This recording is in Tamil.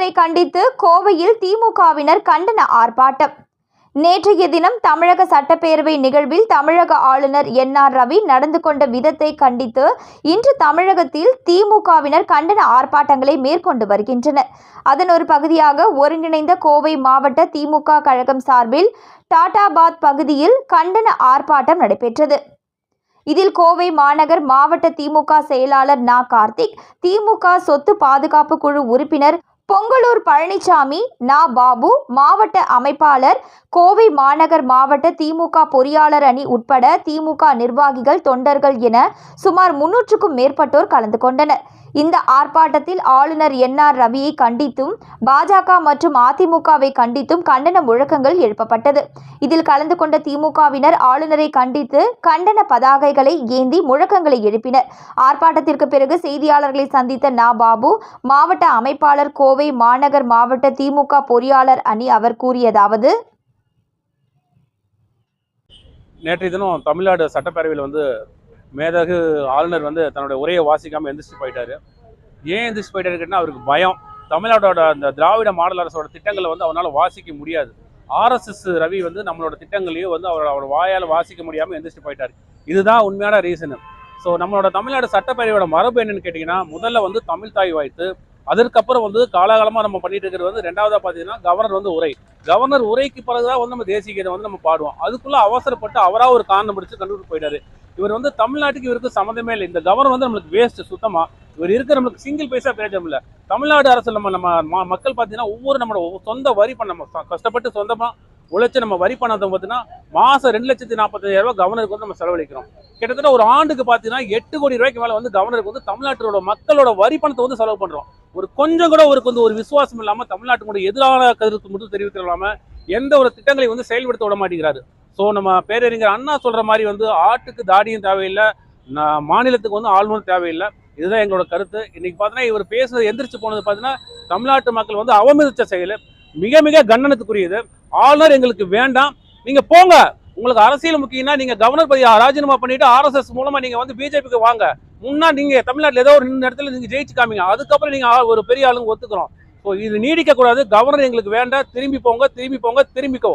இதனை கண்டித்து கோவையில் திமுகவினர் கண்டன ஆர்ப்பாட்டம். நேற்றைய தினம் தமிழக சட்டப்பேரவை நிகழ்வில் தமிழக ஆளுநர் என் ஆர் ரவி நடந்து கொண்ட விதத்தை கண்டித்து இன்று தமிழகத்தில் திமுகவினர் கண்டன ஆர்ப்பாட்டங்களை மேற்கொண்டு வருகின்றனர். அதன் ஒரு பகுதியாக ஒருங்கிணைந்த கோவை மாவட்ட திமுக கழகம் சார்பில் டாடாபாத் பகுதியில் கண்டன ஆர்ப்பாட்டம் நடைபெற்றது. இதில் கோவை மாநகர் மாவட்ட திமுக செயலாளர் நா கார்த்திக் திமுக சொத்து பாதுகாப்பு குழு உறுப்பினர் பொங்கலூர் பழனிசாமி நா. பாபு மாவட்ட அமைப்பாளர் கோவை மாநகர் மாவட்ட திமுக பொறியாளர் அணி உட்பட திமுக நிர்வாகிகள் தொண்டர்கள் என சுமார் முன்னூற்றுக்கும் மேற்பட்டோர் கலந்து கொண்டனர். இந்த ஆர்ப்பாட்டத்தில் ஆளுநர் என். ஆர். ரவியை கண்டித்தும் பாஜக மற்றும் அதிமுகவை கண்டித்தும் கண்டன முழக்கங்கள் எழுப்பப்பட்டது. இதில் கலந்து கொண்ட திமுகவினர் ஆளுநரை கண்டித்து கண்டன பதாகைகளை ஏந்தி முழக்கங்களை எழுப்பினர். ஆர்ப்பாட்டத்திற்கு பிறகு செய்தியாளர்களை சந்தித்த நா. பாபு மாவட்ட அமைப்பாளர் கோவை மாநகர் மாவட்ட திமுக பொறியாளர் அணி அவர் கூறியதாவது நேற்றைய தினம் தமிழ்நாடு சட்டப்பேரவையில் வந்து மேதகு ஆளுநர் வந்து தன்னுடைய உரையை வாசிக்காமல் எந்திரிச்சு போயிட்டாரு. ஏன் எந்திரிச்சு போயிட்டாரு கேட்டால் அவருக்கு பயம். தமிழ்நாட்டோட அந்த திராவிட மாடல் அரசோட திட்டங்களை வந்து அவனால் வாசிக்க முடியாது. ஆர்எஸ்எஸ் ரவி வந்து நம்மளோட திட்டங்களையும் வந்து அவர் அவர் வாயால் வாசிக்க முடியாமல் எந்திரிச்சு போயிட்டார். இதுதான் உண்மையான ரீசனு. ஸோ நம்மளோட தமிழ்நாடு சட்டப்பேரவையோட மரபு என்னன்னு கேட்டிங்கன்னா முதல்ல வந்து தமிழ் தாய் வாய்த்து அதற்கப்புறம் வந்து காலாகாலமாக நம்ம பண்ணிட்டு இருக்கிறது வந்து ரெண்டாவதாக பார்த்தீங்கன்னா கவர்னர் வந்து உரை. கவர்னர் உரைக்கு பிறகுதான் வந்து நம்ம தேசிய கீதம் வந்து நம்ம பாடுவோம். அதுக்குள்ள அவசரப்பட்டு அவராக ஒரு காரணம் பிடிச்சி கண்டுபிடிச்சு போயிட்டாரு. இவர் வந்து தமிழ்நாட்டுக்கு இவருக்கு சம்மந்தமே இல்லை. இந்த கவர்னர் வந்து நம்மளுக்கு வேஸ்ட் சுத்தமாக இவர் இருக்கிற நம்மளுக்கு சிங்கிள் பைசா பிரயோஜனம் இல்லை. தமிழ்நாடு அரசு நம்ம நம்ம மக்கள் பார்த்தீங்கன்னா ஒவ்வொரு நம்மளோட ஒவ்வொரு சொந்த வரி பண்ண நம்ம கஷ்டப்பட்டு சொந்தமாக உழைச்சி நம்ம வரி பணத்தை பார்த்தீங்கன்னா மாதம் ரெண்டு லட்சத்தி நாற்பத்தஞ்சாயிரம் ரூபாய் கவர்னருக்கு வந்து நம்ம செலவழிக்கிறோம். கிட்டத்தட்ட ஒரு ஆண்டுக்கு பார்த்தீங்கன்னா எட்டு கோடி ரூபாய்க்கு மேலே வந்து கவர்னருக்கு வந்து தமிழ்நாட்டோட மக்களோட வரி பணத்தை வந்து செலவு பண்ணுறோம் ஒரு கொஞ்சம் கூட ஒரு வந்து ஒரு விசுவாசம் இல்லாமல் தமிழ்நாட்டுடைய எதிரான கருத்து மட்டும் தெரிவிக்க இல்லாமல் எந்த ஒரு திட்டங்களை வந்து செயல்படுத்த விட மாட்டேங்கிறாரு. ஸோ நம்ம பேரறிஞர் அண்ணா சொல்கிற மாதிரி வந்து ஆட்டுக்கு தாடியும் தேவையில்லை நான் மாநிலத்துக்கு வந்து ஆளுநர் தேவையில்லை. இதுதான் எங்களோட கருத்து. இன்னைக்கு பார்த்தீங்கன்னா இவர் பேசுறது எந்திரிச்சு போனது பார்த்தீங்கன்னா தமிழ்நாட்டு மக்கள் வந்து அவமதித்த செயல். மிக மிக கண்டனத்துக்குரியது. ஆளுநர் எங்களுக்கு வேண்டாம். நீங்கள் போங்க. உங்களுக்கு அரசியல் முக்கியம்னா நீங்கள் கவர்னர் பதவி ராஜினாமா பண்ணிட்டு ஆர்எஸ்எஸ் மூலமாக நீங்கள் வந்து பிஜேபிக்கு வாங்க. முன்னா நீங்க தமிழ்நாட்டில் ஏதோ ஒரு இடத்துல நீங்க ஜெயிச்சு காமிங்க. அதுக்கப்புறம் நீங்க ஒரு பெரிய ஆளுங்க ஒத்துக்கிறோம். ஸோ இது நீடிக்க கூடாது. கவர்னர் எங்களுக்கு வேண்டாம். திரும்பி போங்க திரும்பி போங்க திரும்பிக்கோ.